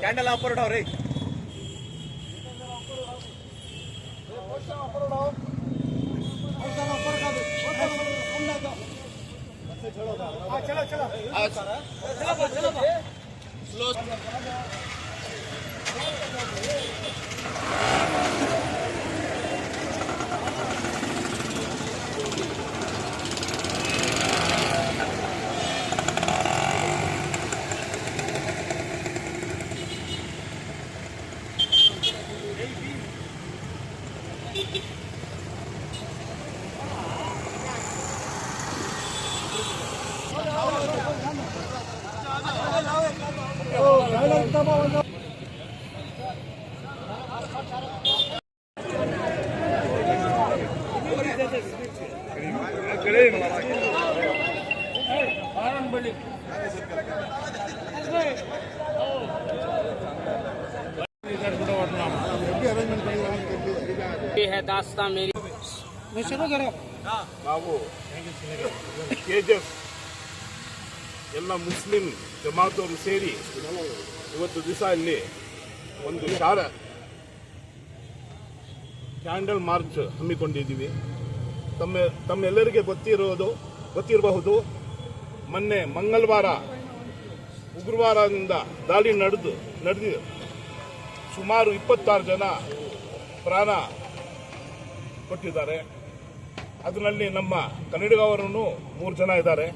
Candle operate ಅವ್ರಿ हाँ, चलो चलो। चलो चलो। चलो दास्तां मेरी ನಾವು ಕೆಜಿಎಫ್ ಎಲ್ಲ ಮುಸ್ಲಿಂ ಜಮಾತವರು ಸೇರಿ ಇವತ್ತು ದಿವಸ ಇಲ್ಲಿ ಒಂದು ಶಾರ ಕ್ಯಾಂಡಲ್ ಮಾರ್ಚ್ ಹಮ್ಮಿಕೊಂಡಿದ್ದೀವಿ ತಮ್ಮ ತಮ್ಮೆಲ್ಲರಿಗೆ ಗೊತ್ತಿರೋದು ಗೊತ್ತಿರಬಹುದು ಮೊನ್ನೆ ಮಂಗಳವಾರ ಉಗ್ರವಾರದಿಂದ ದಾಳಿ ನಡೆದು ನಡೆದಿದೆ ಸುಮಾರು ಇಪ್ಪತ್ತಾರು ಜನ ಪ್ರಾಣ ಕೊಟ್ಟಿದ್ದಾರೆ. ಅದರಲ್ಲಿ ನಮ್ಮ ಕನ್ನಡಿಗವರನ್ನು ಮೂರು ಜನ ಇದ್ದಾರೆ.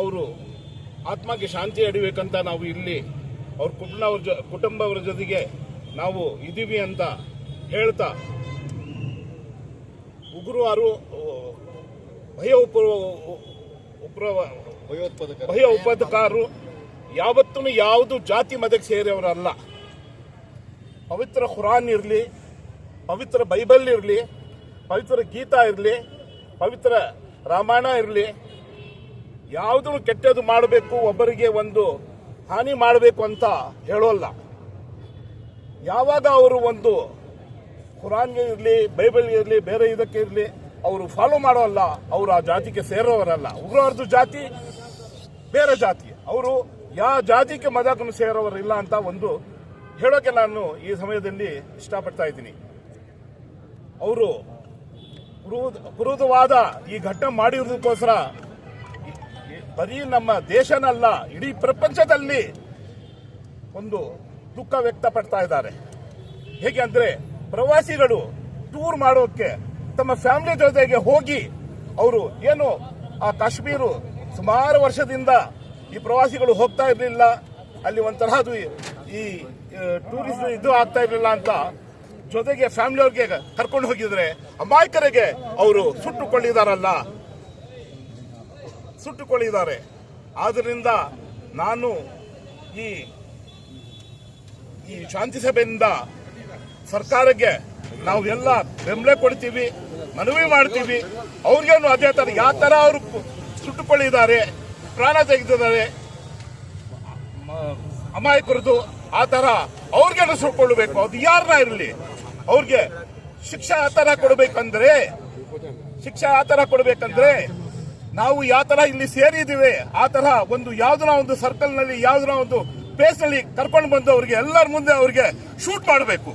ಅವರು ಆತ್ಮಕ್ಕೆ ಶಾಂತಿ ಅಡಿಬೇಕಂತ ನಾವು ಇಲ್ಲಿ ಅವ್ರ ಕುಟುಂಬವ್ರ ಜೊ ಕುಟುಂಬವರ ಜೊತೆಗೆ ನಾವು ಇದ್ದೀವಿ ಅಂತ ಹೇಳ್ತಾ ಉಗ್ರವಾರು ಭಯ ಉಪ ಉಪ್ರವ ಭಯ ಉಪದಕಾರರು ಯಾವತ್ತೂ ಯಾವುದು ಜಾತಿ ಮತಕ್ಕೆ ಸೇರಿಯವರಲ್ಲ ಪವಿತ್ರ ಖುರಾನ್ ಇರಲಿ ಪವಿತ್ರ ಬೈಬಲ್ ಇರಲಿ, ಪವಿತ್ರ ಗೀತಾ ಇರಲಿ, ಪವಿತ್ರ ರಾಮಾಯಣ ಇರಲಿ, ಯಾವುದನ್ನು ಕೆಟ್ಟದ್ದು ಮಾಡಬೇಕು, ಒಬ್ಬರಿಗೆ ಒಂದು ಹಾನಿ ಮಾಡಬೇಕು ಅಂತ ಹೇಳೋಲ್ಲ. ಯಾವಾಗ ಅವರು ಒಂದು ಕುರಾನ್ಗೆ ಇರಲಿ, ಬೈಬಲ್ ಇರಲಿ, ಬೇರೆ ಇದಕ್ಕೆ ಇರಲಿ, ಅವರು ಫಾಲೋ ಮಾಡೋಲ್ಲ, ಅವರು ಆ ಜಾತಿಗೆ ಸೇರೋವರಲ್ಲ ಉಗ್ರವಾರದ ಜಾತಿ, ಬೇರೆ ಜಾತಿ. ಅವರು ಯಾವ ಜಾತಿಗೆ ಮದಕನ್ನು ಸೇರೋವರಿಲ್ಲ ಅಂತ ಒಂದು ಹೇಳೋಕೆ ನಾನು ಈ ಸಮಯದಲ್ಲಿ ಇಷ್ಟಪಡ್ತಾ ಇದ್ದೀನಿ. ಅವರು ಕ್ರೂರವಾದ ಈ ಘಟನೆ ಮಾಡಿರೋದಕ್ಕೋಸ್ಕರ ಬರೀ ನಮ್ಮ ದೇಶನಲ್ಲ, ಇಡೀ ಪ್ರಪಂಚದಲ್ಲಿ ಒಂದು ದುಃಖ ವ್ಯಕ್ತಪಡ್ತಾ ಇದ್ದಾರೆ. ಹೇಗೆ ಅಂದ್ರೆ ಪ್ರವಾಸಿಗಳು ಟೂರ್ ಮಾಡೋಕ್ಕೆ ತಮ್ಮ ಫ್ಯಾಮಿಲಿ ಜೊತೆಗೆ ಹೋಗಿ ಅವರು ಏನು ಆ ಕಾಶ್ಮೀರು ಸುಮಾರು ವರ್ಷದಿಂದ ಈ ಪ್ರವಾಸಿಗಳು ಹೋಗ್ತಾ ಇರಲಿಲ್ಲ, ಅಲ್ಲಿ ಒಂಥರದ್ದು ಈ ಟೂರಿಸ್ಟ್ ಇದು ಆಗ್ತಾ ಇರಲಿಲ್ಲ ಅಂತ ಜೊತೆಗೆ ಫ್ಯಾಮಿಲಿ ಅವ್ರಿಗೆ ಕರ್ಕೊಂಡು ಹೋಗಿದ್ರೆ ಅಮಾಯಕರಿಗೆ ಅವರು ಸುಟ್ಟುಕೊಳ್ಳಿದಾರಲ್ಲ. ಸುಟ್ಟುಕೊಳ್ಳಿದ್ದಾರೆ. ಆದ್ದರಿಂದ ನಾನು ಈ ಈ ಶಾಂತಿ ಸಭೆಯಿಂದ ಸರ್ಕಾರಕ್ಕೆ ನಾವು ಎಲ್ಲ ಬೆಂಬಲ ಕೊಡ್ತೀವಿ, ಮನವಿ ಮಾಡ್ತೀವಿ. ಅವ್ರಿಗೇನು ಅದೇ ಥರ ಯಾವ ಥರ ಅವರು ಸುಟ್ಟುಕೊಳ್ಳಿದ್ದಾರೆ, ಪ್ರಾಣ ತೆಗೆದಿದ್ದಾರೆ, ಅಮಾಯಕರದು, ಆ ಥರ ಅವ್ರಿಗೇನು ಸುಟ್ಕೊಳ್ಬೇಕು ಅದು ಯಾರನ್ನ ಇರಲಿ? ಅವ್ರಿಗೆ ಶಿಕ್ಷೆ ಆ ಥರ ಕೊಡ್ಬೇಕಂದ್ರೆ, ಶಿಕ್ಷೆ ಆ ಥರ ಕೊಡ್ಬೇಕಂದ್ರೆ ನಾವು ಯಾವ ತರ ಇಲ್ಲಿ ಸೇರಿದ್ದೀವಿ, ಆ ತರ ಒಂದು ಯಾವ್ದನ ಒಂದು ಸರ್ಕಲ್ನಲ್ಲಿ ಯಾವ್ದನ ಒಂದು ಪ್ಲೇಸ್ನಲ್ಲಿ ಕರ್ಕೊಂಡು ಬಂದು ಅವ್ರಿಗೆ ಎಲ್ಲರ ಮುಂದೆ ಅವ್ರಿಗೆ ಶೂಟ್ ಮಾಡಬೇಕು.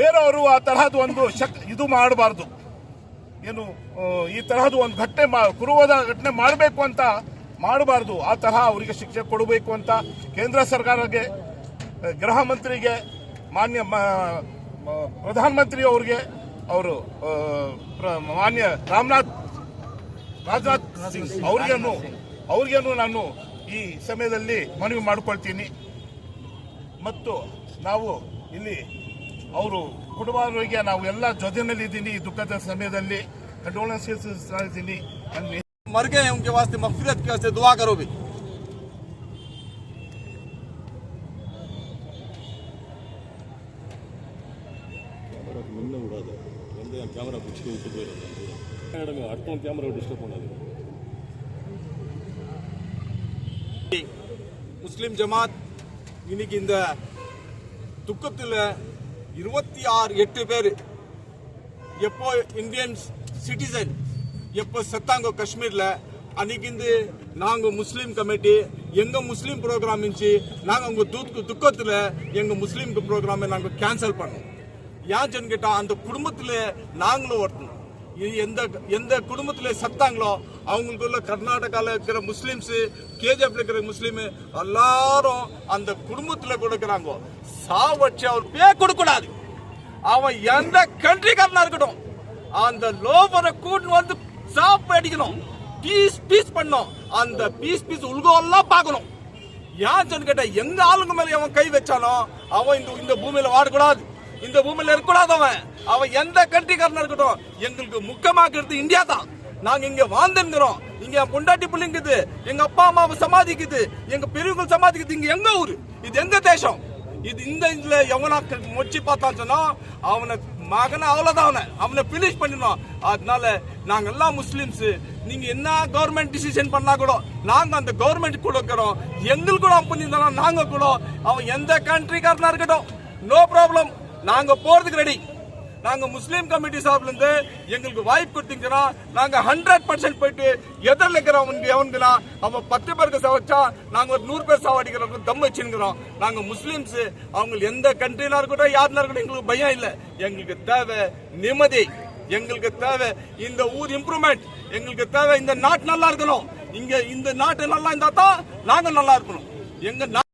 ಬೇರೆಯವರು ಆ ತರಹದ ಒಂದು ಶಕ್, ಇದು ಮಾಡಬಾರ್ದು. ಏನು ಈ ತರಹದ ಒಂದು ಘಟನೆ ಕುರುವದ ಘಟನೆ ಮಾಡಬೇಕು ಅಂತ ಮಾಡಬಾರ್ದು. ಆ ತರಹ ಅವರಿಗೆ ಶಿಕ್ಷೆ ಕೊಡಬೇಕು ಅಂತ ಕೇಂದ್ರ ಸರ್ಕಾರಕ್ಕೆ, ಗೃಹ ಮಂತ್ರಿಗೆ ಮಾನ್ಯ ಮ- ಮ- ಪ್ರಧಾನಮಂತ್ರಿ ಅವ್ರಿಗೆ ಅವರು ಆ, ಪ್ರ- ಮಾನ್ಯ ರಾಮನಾಥ್ ರಾಜನಾಥ್ ಸಿಂಗ್ ಅವ್ರಿಗೇನು ಅವ್ರಿಗೇನು ನಾನು ಈ ಸಮಯದಲ್ಲಿ ಮನವಿ ಮಾಡ್ಕೊಳ್ತೀನಿ ಮತ್ತು ನಾವು ಇಲ್ಲಿ ಅವರು ಕುಟುಂಬದವರಿಗೆ ನಾವು ಎಲ್ಲ ಜೊತೆನಲ್ಲಿದ್ದೀನಿ ಈ ದುಃಖದ ಸಮಯದಲ್ಲಿ ಕಂಡೋಲೆನ್ಸಸ್ ಇದ್ದೀನಿ ನನ್ನ मर गए हैं उनके वास्ते मफफरत के वास्ते दुआ करो भी கேமரா பிடிச்சிட்டு விட்டு போயிடுது இடமே அடுத்தவங்க கேமரா டிஸ்டர்ப் பண்ணாது முஸ்லீம் ஜமாத் இன்னைக்கு இந்த துக்கத்தில் இருபத்தி ஆறு எட்டு பேர். எப்போ இந்தியன் சிட்டிசன் எப்போ செத்தாங்க காஷ்மீரில் அன்னைக்கு நாங்கள் முஸ்லீம் கமிட்டி எங்கள் முஸ்லீம் ப்ரோக்ராம் இருந்துச்சு நாங்கள் உங்கள் துக்கத்தில் எங்கள் முஸ்லீம் ப்ரோக்ராமை நாங்கள் கேன்சல் பண்ணோம். ஏன் சொன்னு கேட்டால் அந்த குடும்பத்தில் நாங்களும் ஒருத்தணும் எந்த எந்த குடும்பத்தில் சத்தாங்களோ அவங்களுக்குள்ள கர்நாடகாவில் இருக்கிற முஸ்லீம்ஸு கேஜிஎஃப்ல இருக்கிற முஸ்லீம் எல்லாரும் அந்த குடும்பத்தில் கொடுக்குறாங்க. சாவச்சு அவர் பே கொடுக்கூடாது அவன் எந்த கண்ட்ரிக்காரனா இருக்கட்டும். அந்த லோபரை கூட்டு வந்து சாப்பு அடிக்கணும். பீஸ் பீஸ் பண்ணும் அந்த பீஸ் பீஸ் உள்கோல்லாம் பார்க்கணும். ஏன் சொன்னு கேட்டால் எந்த ஆளுங்க மேலே அவன் கை வச்சானோ அவன் இந்த இந்த பூமியில் வாடக்கூடாது. இந்த பூமியில இருக்கக்கூடாதவன். அவன் எந்த கண்ட்ரிக்காரனா இருக்கட்டும் எங்களுக்கு முக்கியமாக்குறது இந்தியா தான் நாங்க இங்க வாழ்ந்துங்கிறோம் இங்க என் பொண்டாட்டி பிள்ளைங்குது எங்க அப்பா அம்மாவை சமாதிக்குது எங்க பெரியவங்க சமாதிக்குது. இங்க எங்க ஊரு? இது எந்த தேசம்? இது இந்த இதுல எவனா மொச்சி பார்த்தான் சொன்னா அவனை மகனை அவ்வளோதான் அவனை. அவனை பினிஷ் பண்ணிடணும். அதனால நாங்கள் எல்லாம் முஸ்லீம்ஸு. நீங்கள் என்ன கவர்மெண்ட் டிசிஷன் பண்ணால் கூட நாங்கள் அந்த கவர்மெண்ட் கொடுக்குறோம் எங்களுக்கு கூட அப்புடி இருந்தாலும் நாங்கள் கூட. அவன் எந்த கண்ட்ரிக்காரனாக இருக்கட்டும் நோ ப்ராப்ளம் நாங்க போறதுக்கு ரெடி நாங்க முஸ்லீம் கமிட்டி சார்பில் இருந்து எங்களுக்கு வாய்ப்பு கொடுத்தீங்கன்னா நாங்க ஹண்ட்ரட் பர்சன்ட் போயிட்டு எதிரில் இருக்கிறவனுக்கு எவனுக்குனா அவன் பத்து பேருக்கு சவச்சா நாங்க ஒரு நூறு பேர் சாவடிக்கிறவங்க தம் வச்சுருக்கிறோம் நாங்க முஸ்லீம்ஸ் அவங்க எந்த கண்ட்ரினா இருக்கட்டும் யாருனா இருக்கட்டும் எங்களுக்கு பயம் இல்லை. எங்களுக்கு தேவை நிம்மதி. எங்களுக்கு தேவை இந்த ஊர் இம்ப்ரூவ்மெண்ட் எங்களுக்கு தேவை இந்த நாட்டு நல்லா இருக்கணும். இங்க இந்த நாட்டு நல்லா இருந்தா தான் நாங்க நல்லா இருக்கணும். எங்க